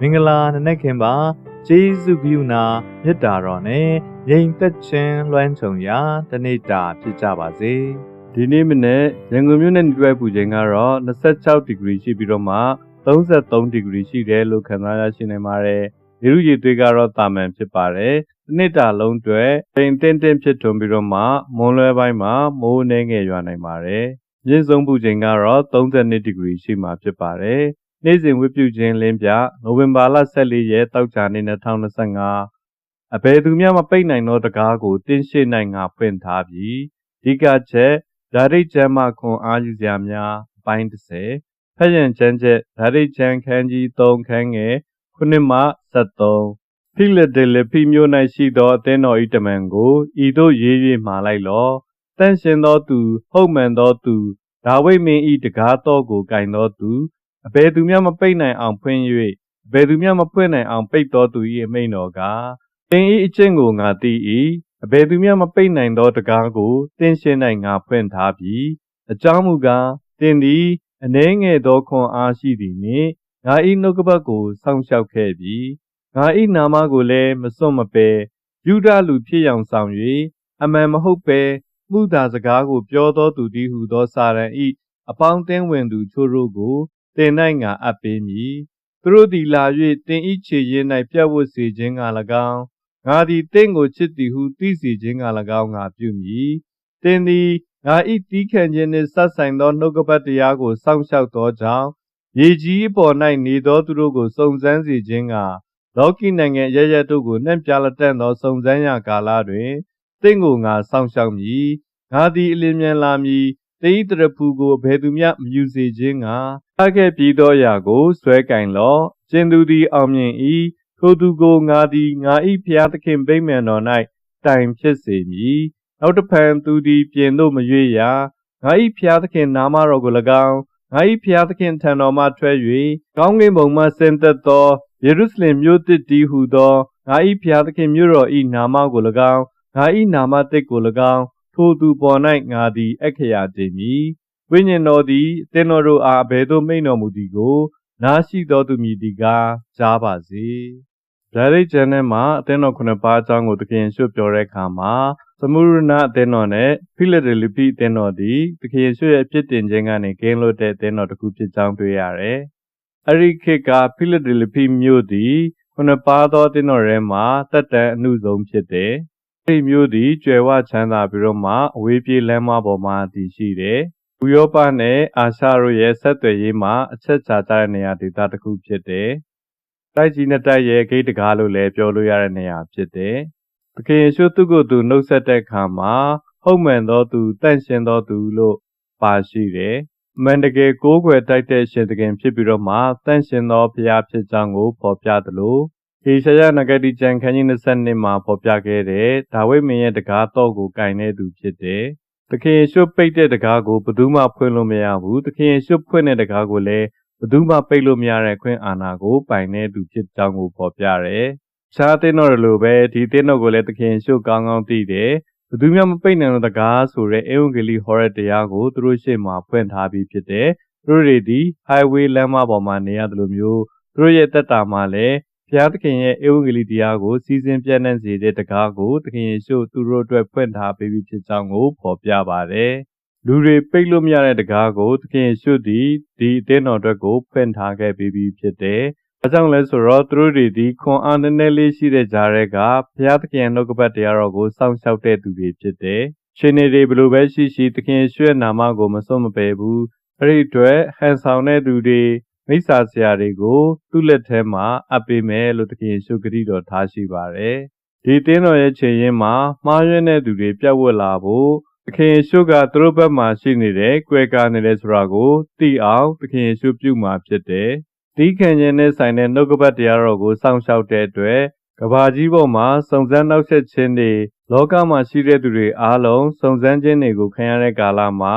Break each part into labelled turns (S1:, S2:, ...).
S1: မင်္ဂလာနနက်ခင်ပါကျေးဇူးပြုနာမေတ္တာတော်နဲ့ငြိမ်သက်ခြင်းလွှမ်းခြုံရာတနေ့တာဖြစ်ကြပါစေ
S2: ဒီနေ့မနေ့ရန်ကုန်မြို့နဲ့နေတွဲပူချိန်ကတော့26ဒီဂရီရှိပြီးတော့မှ33ဒီဂရီရှိတယ်လို့ခန့်မှန်းရရှိနေပါတယ်။ရေရုရေသွေးကတော့တာမန်ဖြစ်ပါတယ်။ဒီနေ့တာလုံးတွေတိမ်တင်းတင်းဖြစ်ထွန်းပြီးတော့မှမွန်လွဲပိုင်းမှာမိုးနှဲငယ်ရွာနိုင်ပါတယ်။မြင့်ဆုံးပူချိန်ကတော့32ဒီဂရီရှိမှဖြစ်ပါတယ်။ နေ့စဉ်ဝတ်ပြုခြင်းလင်းပြနိုဝင်ဘာလ14ရက်တောက်ကြနေ့2025အဘယ်သူမှမပိတ်နိုင်သောတကားကိုတင်းရှိနိုင်ငါဖွင့်ထားပြီးဒီကချက်ဓာရိတ်ကျမ်းမှခွန်အားယူစရာများအပိုင်း30ဖက်ရန်ကျမ်းချက်ဓာရိတ်ကျမ်းခန်းကြီး3ခန်းငယ်ခုနှစ်မှ73ဖိလဒဲလဖိမြို့၌ရှိသောအသင်းတော်၏တမန်ကိုဤသို့ရေး၍မှာလိုက်လောတန့်ရှင်သောသူဟုတ်မှန်သောသူဒါဝိဒ်မင်း၏တကားတော်ကိုကင်သောသူ အဘယ်သူမျှမပိတ်နိုင်အောင်ဖွင့်၍အဘယ်သူမျှမဖွင့်နိုင်အောင်ပိတ်သောသူ၏အမိန့်တော်ကားသင်၏အကျင့်ကိုငါသိ၏အဘယ်သူမျှမပိတ်နိုင်သောတကားကိုသင်ရှင်း၌ငါဖွင့်ထားပြီအကြောင်းမူကားသင်သည်အနှဲငယ်သောခွန်အားရှိသည်နှင့်ငါ၏နှုတ်ကပတ်ကိုစောင့်ရှောက်ခဲ့ပြီငါ၏နာမကိုလည်းမစွန့်မပယ်ယူဒလူဖြစ်ရောင်ဆောင်၍အမှန်မဟုတ်ပဲမှုသာစကားကိုပြောသောသူတည်းဟုသောစာရန်၏အပေါင်းအသင်းဝင်သူချို့တို့ကို တင်၌ငါအပ်ပေးမည်သူတို့သည်လာ၍တင်ဤခြေရင်း၌ပြတ်ဝတ်စေခြင်းက၎င်းငါသည်တင့်ကိုချစ်သည်ဟုသိစေခြင်းက၎င်းငါပြုမည်တင်သည်ငါဤတီးခံခြင်းနှင့်ဆက်ဆိုင်သောနှုတ်ကပတ်တရားကိုစောင့်ရှောက်သောကြောင့်ရေကြီးအပေါ်၌နေသောသူတို့ကိုစုံစမ်းစေခြင်းကလောကီနိုင်ငံရရတို့ကိုနှံ့ပြလက်တန့်သောစုံစမ်းရာကာလတွင်တင့်ကိုငါစောင့်ရှောက်မည်ငါသည်အလင်းမြန်လာမည် တေဤတရဖူကိုဘယ်သူမျှမယူစေခြင်းကအခဲ့ပြီးသောအရာကိုဆွဲကင်လောကျင်သူသည်အောင်မြင်၏ထိုသူကိုငါသည်ငါ၏ဖျားသခင်ဗိမ္မာန်တော်၌တိုင်ဖြစ်စေမည်နောက်တဖန်သူသည်ပြင်သို့မရွေ့ရငါ၏ဖျားသခင်နာမတော်ကို၎င်းငါ၏ဖျားသခင်ထံတော်မှထွက်၍ကောင်းကင်ဘုံမှဆင်းသက်သောယေရုရှလင်မြို့တစ်တည်းဟုသောငါ၏ဖျားသခင်မြို့တော်၏နာမကို၎င်းငါ၏နာမတစ်ကို၎င်း ထိုသူပေါ်၌ငါသည်အခရာတည်မည်ဝိညာဉ်တော်သည်တင်းတော်တို့အားဘယ်သို့မိန်တော်မူသည်ကိုနားရှိသောသူမည်ဒီကားကြားပါစေဒါရိတ်ကျမ်းထဲမှာအသင်းတော်ခုနှစ်ပါးအကြောင်းကိုသခင်ရွှတ်ပြောတဲ့အခါမှာသမုရဏအသင်းတော်နဲ့ဖိလဒယ်လိပိအသင်းတော်သည်သခင်ရွှတ်ရဲ့အဖြစ်တင်ခြင်းကနေကင်းလွတ်တဲ့အသင်းတော်တစ်ခုဖြစ်ကြောင်းတွေ့ရတယ်။အဲ့ဒီခေတ်ကဖိလဒယ်လိပိမြို့သည်ခုနှစ်ပါးသောအသင်းတော်ထဲမှာတက်တန်အမှုဆုံးဖြစ်တယ်။အဲ့ ဒီမြို့သည်ကျွယ်ဝချမ်းသာပြီးတော့မှအဝေးပြေးလမ်းမပေါ်မှာတည်ရှိတယ်။ဥရောပနဲ့အာရှတို့ရဲ့ဆက်သွယ်ရေးမှာအချက်ချာကြတဲ့နေရာဒေသတစ်ခုဖြစ်တယ်။တိုက်ကြီးနဲ့တိုက်ရဲ့ဂိတ်တကားလို့လည်းပြောလို့ရတဲ့နေရာဖြစ်တယ်။သခင်ယေရှုသူ့ကိုယ်သူနှုတ်ဆက်တဲ့အခါမှာဟုတ်မှန်သောသူတန့်ရှင်းသောသူလို့ပါရှိတယ်။မန်တကယ်ကိုးကွယ်တိုက်တဲ့ရှင်သခင်ဖြစ်ပြီးတော့မှတန့်ရှင်းသောဘုရားဖြစ်ကြောင်းကိုဖော်ပြသလို ဟေရှာယနဂတိကျမ်းခန်းကြီး22မှာဖော်ပြခဲ့တဲ့ဒါဝိဒ်မင်းရဲ့တကားတော့ကိုကင်တဲ့သူဖြစ်တယ်။သခင်ယေရှုပိတ်တဲ့တကားကိုဘယ်သူမှဖွင့်လို့မရဘူး။သခင်ယေရှုဖွင့်တဲ့တကားကိုလည်းဘယ်သူမှပိတ်လို့မရတဲ့ခွင့်အာဏာကိုပိုင်တဲ့သူဖြစ်ကြောင်းကိုဖော်ပြတယ်။ရှားတဲ့တော်လိုပဲဒီတဲ့တော်ကိုလည်းသခင်ယေရှုကောင်းကောင်းသိတယ်။ဘယ်သူမှမပိတ်နိုင်တဲ့တကားဆိုတဲ့အေဝံဂေလိဟောတဲ့တရားကိုသူတို့ရှေ့မှာဖွင့်ထားပြီးဖြစ်တယ်။သူတို့တွေဒီ highway လမ်းမပေါ်မှာနေရတယ်လို့မျိုးသူတို့ရဲ့တက်တာမှာလည်း ဘုရားသခင်ရဲ့ဧဝံဂေလိတရားကိုစီစဉ်ပြန့်နှံ့စေတဲ့တကားကိုသခင်ယေရှုသူတို့အတွက်ဖွင့်ထားပေးပြီးဖြစ်ကြောင်းကိုဖော်ပြပါတယ်။လူတွေပိတ်လို့မရတဲ့တကားကိုသခင်ယေရှုသည်ဒီအသင်းတော်အတွက်ကိုဖွင့်ထားခဲ့ပြီးပြီဖြစ်တယ်။အဲကြောင့်လဲဆိုတော့သူတို့တွေဒီခွန်အားနည်းနည်းလေးရှိတဲ့ကြားတွေကဘုရားသခင်ရဲ့နှုတ်ကပတ်တရားတော်ကိုစောင့်ရှောက်တဲ့သူတွေဖြစ်တယ်။ရှင်နေတွေဘလို့ပဲရှိရှိသခင်ယေရှုရဲ့နာမကိုမစွန့်မပယ်ဘူး။အဲ့ဒီအတွက်ဟန်ဆောင်တဲ့သူတွေ မိစ္ဆာဆရာတွေကိုသူ့လက်ထဲမှာအပ်ပေးမယ်လို့သခင်ယေရှုခရစ်တော်ထားရှိပါတယ်။ဒီတင်းတော်ရဲ့ချိန်ရင်းမှာမှားယွင်းတဲ့သူတွေပြတ်ဝတ်လာဖို့သခင်ယေရှုကသူတို့ဘက်မှာရှိနေတဲ့ကွယ်ကာနေတယ်ဆိုတာကိုသိအောင်သခင်ယေရှုပြုမှာဖြစ်တယ်။ဒီခံခြင်းနဲ့ဆိုင်တဲ့နှုတ်ကပတ်တရားတော်ကိုစောင့်ရှောက်တဲ့အတွက်ကဘာကြီးပေါ်မှာစုံစမ်းနောက်ဆက်ခြင်းတွေလောကမှာရှိတဲ့သူတွေအားလုံးစုံစမ်းခြင်းတွေကိုခံရတဲ့ကာလမှာ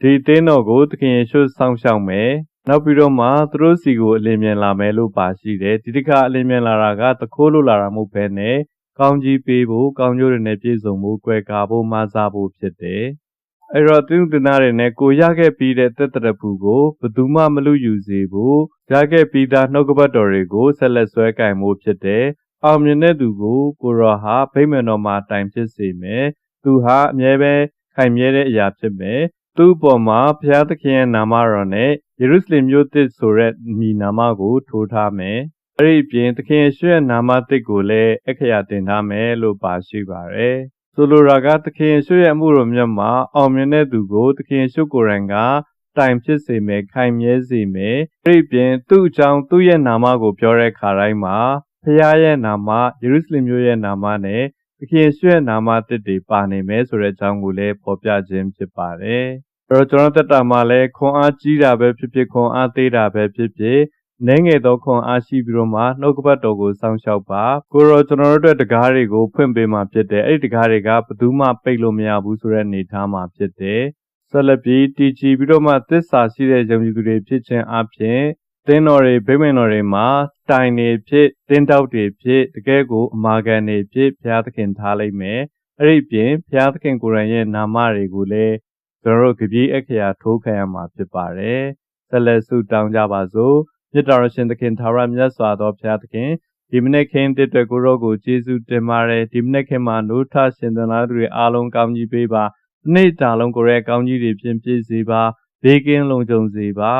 S2: ဒီတင်းတော်ကိုသခင်ယေရှုစောင့်ရှောက်မယ် နောက်ပြီးတော့မှသူတို့စီကိုအလင်းမြန်လာမယ်လို့ပါရှိတယ်ဒီတစ်ခါအလင်းမြန်လာတာကတခိုးလို့လာတာမဟုတ်ဘဲနဲ့ကောင်းကြီးပေးဖို့ကောင်းကျိုးတွေနဲ့ပြည့်စုံဖို့ကြွယ်ကာဖို့မဆာဖို့ဖြစ်တယ်အဲ့တော့သင်္သနာတွေနဲ့ကိုရခဲ့ပြီးတဲ့တက်တရဖူကိုဘယ်သူမှမလူယူစေဘူးရခဲ့ပြီးသားနှုတ်ကပတ်တော်တွေကိုဆက်လက်ဆွဲကင်မှုဖြစ်တယ်အောင်မြင်တဲ့သူကိုကိုရောဟာဗိမ္မာန်တော်မှာတိုင်ဖြစ်စေမယ်သူဟာအမြဲပဲခိုင်မြဲတဲ့အရာဖြစ်မယ်သူ့အပေါ်မှာဘုရားသခင်ရဲ့နာမတော်နဲ့ ယေရုရှလင်မြို့သစ်ဆိုတဲ့မိနာမကို ထိုးထားမယ်အဲ့ဒီပြင်သခင်ယေရှုရဲ့နာမသစ်ကိုလည်းအခရာတင်ထားမယ်လို့ပါရှိပါတယ်ဆိုလိုတာကသခင်ယေရှုရဲ့အမှုတော်မြတ်မှာအောင်မြင်တဲ့သူကိုသခင်ယေရှုကိုယ်တိုင်ကတိုင်ဖြစ်စေမယ်ခိုင်မြဲစေမယ်အဲ့ဒီပြင်သူ့အကြောင်းသူ့ရဲ့နာမကိုပြောတဲ့ခါတိုင်းမှာဖခင်ရဲ့နာမယေရုရှလင်မြို့ရဲ့နာမနဲ့သခင်ယေရှုရဲ့နာမသစ်တွေပါနေမယ်ဆိုတဲ့အကြောင်းကိုလည်းဖော်ပြခြင်းဖြစ်ပါတယ် အဲ့တော့ကျွန်တော်တက်တာမှာလည်းခွန်အားကြီးတာပဲဖြစ်ဖြစ်ခွန်အားသေးတာပဲဖြစ်ဖြစ်နည်းငယ်သောခွန်အားရှိပြီးတော့မှနှုတ်ကပတ်တော်ကိုစောင့်ရှောက်ပါကိုရောကျွန်တော်တို့အတွက်တကားတွေကိုဖွင့်ပေးမှဖြစ်တယ်အဲ့ဒီတကားတွေကဘယ်သူမှပိတ်လို့မရဘူးဆိုတဲ့အနေအထားမှာဖြစ်တယ်ဆက်လက်ပြီးတည်ကြည်ပြီးတော့မှသစ္စာရှိတဲ့ယုံကြည်သူတွေဖြစ်ခြင်းအပြင်တင်းတော်တွေဗိမ္မာန်တော်တွေမှာတိုင်နေဖြစ်တင်းတောက်တွေဖြစ်တကယ်ကိုအမာခံနေဖြစ်ဘုရားသခင်ထားလိုက်မယ်အဲ့ဒီပြင်ဘုရားသခင်ကိုယ်တိုင်ရဲ့နာမတွေကိုလည်း ကျွန်တော်တို့ကြပြည့်အခရာထိုးခံရမှာဖြစ်ပါတယ်ဆက်လက်ဆုတောင်းကြပါစို့မြတ်တော်ရှင်သခင်သာရမြတ်စွာသောဘုရားသခင်ဒီမနေ့ခင်းတဲ့အတွက်ကိုရောကိုကျေးဇူးတင်ပါတယ်ဒီမနေ့ခင်းမှာနိုးထရှင်သနာသူတွေအားလုံးကောင်းကြီးပေးပါနေ့တာလုံးကိုရဲကောင်းကြီးတွေဖြင့်ပြည့်စေပါဘေးကင်းလုံခြုံစေပါ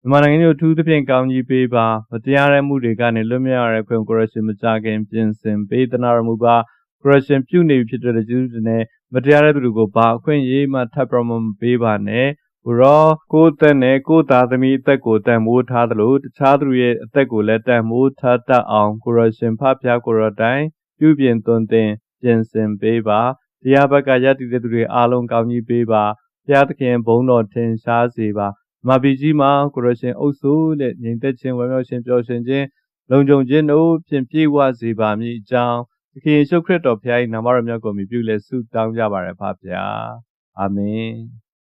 S2: မြန်မာနိုင်ငံကိုထူးသဖြင့်ကောင်းကြီးပေးပါမတရားတဲ့မှုတွေကနေလွတ်မြောက်ရတဲ့ခွင့်ကိုရရှင်မကြခင်ပြင်ဆင်ပေးသနာရမူပါကိုရရှင်ပြုနေပြီဖြစ်တဲ့ကျေးဇူးတင်တဲ့ မတရားတဲ့သူတွေကိုဘာအခွင့်အရေးမှထပ်ပြမပေးပါနဲ့ကိုရောကိုယ်သက်နဲ့ကိုယ်သားသမီးအသက်ကိုတန်မိုးထားသလိုတခြားသူရဲ့အသက်ကိုလည်းတန်မိုးထားတတ်အောင်ကိုရရှင်ဖဖျားကိုရောတိုင်းပြုပြင်သွန်သင်ပြင်ဆင်ပေးပါတရားဘက်ကရည်တည်တဲ့သူတွေအားလုံးကောင်းကြီးပေးပါဘုရားသခင်ဘုန်းတော်ထင်ရှားစေပါမာပီကြီးမှာကိုရရှင်အုပ်စုတဲ့ညီသက်ချင်းဝမ်းမြောက်ခြင်းပျော်ရွှင်ခြင်းလုံခြုံခြင်းတို့ဖြင့်ပြည့်ဝစေပါမည်အကြောင်း သခင်ယေရှုခရစ်တော်ဖခင်၏နာမတော်မြတ်ကိုမြည်ပြုလက်ဆုတောင်းကြပါရဖပါဗျာအာမင်